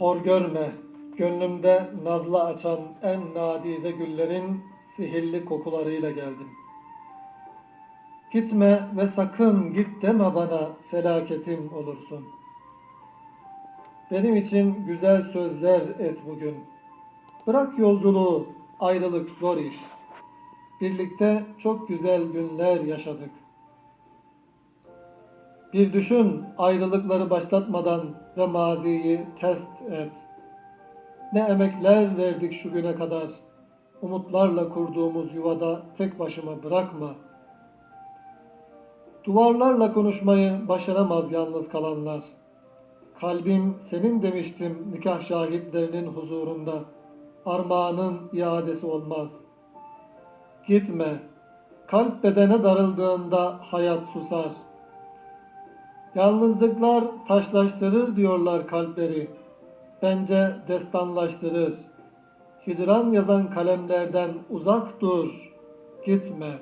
Hor görme, gönlümde nazla açan en nadide güllerin sihirli kokularıyla geldim. Gitme ve sakın git deme bana felaketim olursun. Benim için güzel sözler et bugün. Bırak yolculuğu, ayrılık zor iş. Birlikte çok güzel günler yaşadık. Bir düşün ayrılıkları başlatmadan ve maziyi test et. Ne emekler verdik şu güne kadar. Umutlarla kurduğumuz yuvada tek başıma bırakma. Duvarlarla konuşmayı başaramaz yalnız kalanlar. Kalbim senin demiştim nikah şahitlerinin huzurunda. Armağanın iadesi olmaz. Gitme. Kalp bedene darıldığında hayat susar. Yalnızlıklar taşlaştırır diyorlar kalpleri. Bence destanlaştırır. Hicran yazan kalemlerden uzak dur. Gitme.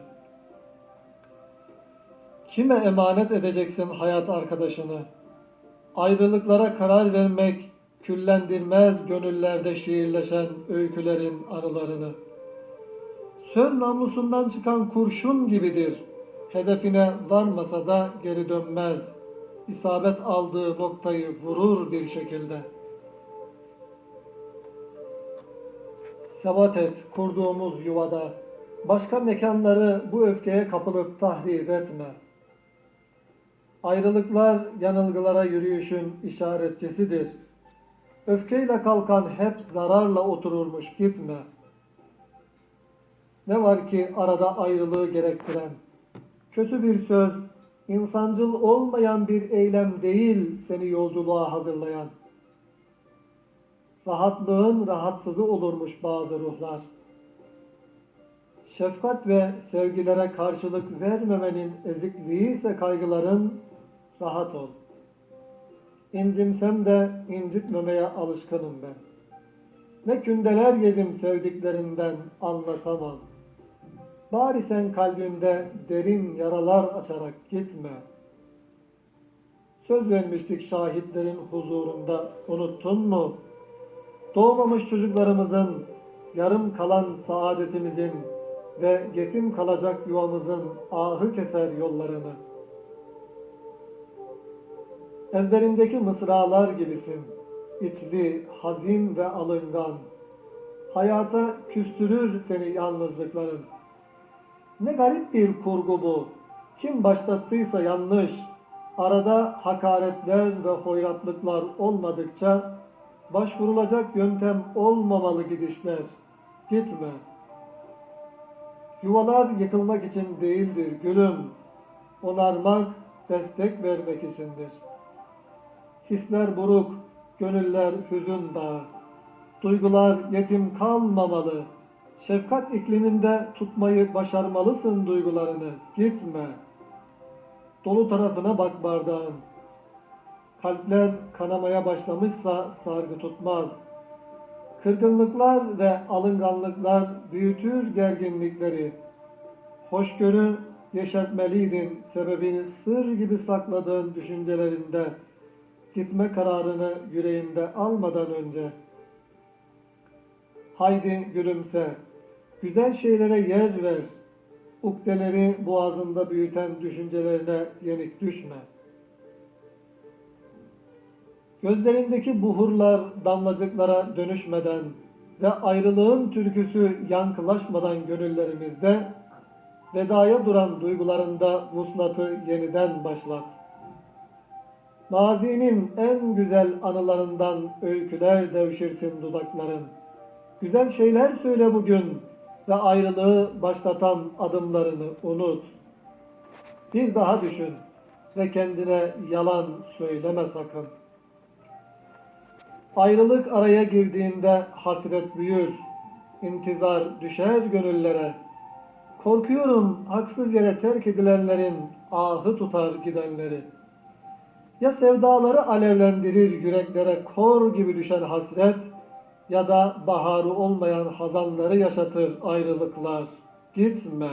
Kime emanet edeceksin hayat arkadaşını? Ayrılıklara karar vermek küllendirmez gönüllerde şiirleşen öykülerin anılarını. Söz namusundan çıkan kurşun gibidir. Hedefine varmasa da geri dönmez. İsabet aldığı noktayı vurur bir şekilde. Sebat et kurduğumuz yuvada. Başka mekanları bu öfkeye kapılıp tahrip etme. Ayrılıklar yanılgılara yürüyüşün işaretçisidir. Öfkeyle kalkan hep zararla otururmuş gitme. Ne var ki arada ayrılığı gerektiren? Kötü bir söz, insancıl olmayan bir eylem değil seni yolculuğa hazırlayan. Rahatlığın rahatsızı olurmuş bazı ruhlar. Şefkat ve sevgilere karşılık vermemenin ezikliği ise kaygıların rahat ol. İncimsem de incitmemeye alışkınım ben. Ne kündeler yedim sevdiklerinden anlatamam. Bari sen kalbimde derin yaralar açarak gitme. Söz vermiştik şahitlerin huzurunda unuttun mu? Doğmamış çocuklarımızın, yarım kalan saadetimizin ve yetim kalacak yuvamızın ahı keser yollarını. Ezberimdeki mısralar gibisin, içli, hazin ve alıngan. Hayata küstürür seni yalnızlıkların. Ne garip bir kurgu bu. Kim başlattıysa yanlış. Arada hakaretler ve hoyratlıklar olmadıkça başvurulacak yöntem olmamalı gidişler. Gitme. Yuvalar yıkılmak için değildir gülüm. Onarmak, destek vermek içindir. Hisler buruk, gönüller hüzün dağı. Duygular yetim kalmamalı. Şefkat ikliminde tutmayı başarmalısın duygularını. Gitme. Dolu tarafına bak bardağın. Kalpler kanamaya başlamışsa sargı tutmaz. Kırgınlıklar ve alınganlıklar büyütür gerginlikleri. Hoşgörü yeşertmeliydin sebebini sır gibi sakladığın düşüncelerinde. Gitme kararını yüreğinde almadan önce. Haydi gülümse. Güzel şeylere yer ver. Ukdeleri boğazında büyüten düşüncelerine yenik düşme. Gözlerindeki buhurlar damlacıklara dönüşmeden ve ayrılığın türküsü yankılaşmadan gönüllerimizde vedaya duran duygularında vuslatı yeniden başlat. Mazinin en güzel anılarından öyküler devşirsin dudakların. Güzel şeyler söyle bugün ve ayrılığı başlatan adımlarını unut. Bir daha düşün ve kendine yalan söyleme sakın. Ayrılık araya girdiğinde hasret büyür, intizar düşer gönüllere. Korkuyorum haksız yere terk edilenlerin ahı tutar gidenleri. Ya sevdaları alevlendirir yüreklere kor gibi düşen hasret ya da baharı olmayan hazanları yaşatır ayrılıklar. Gitme.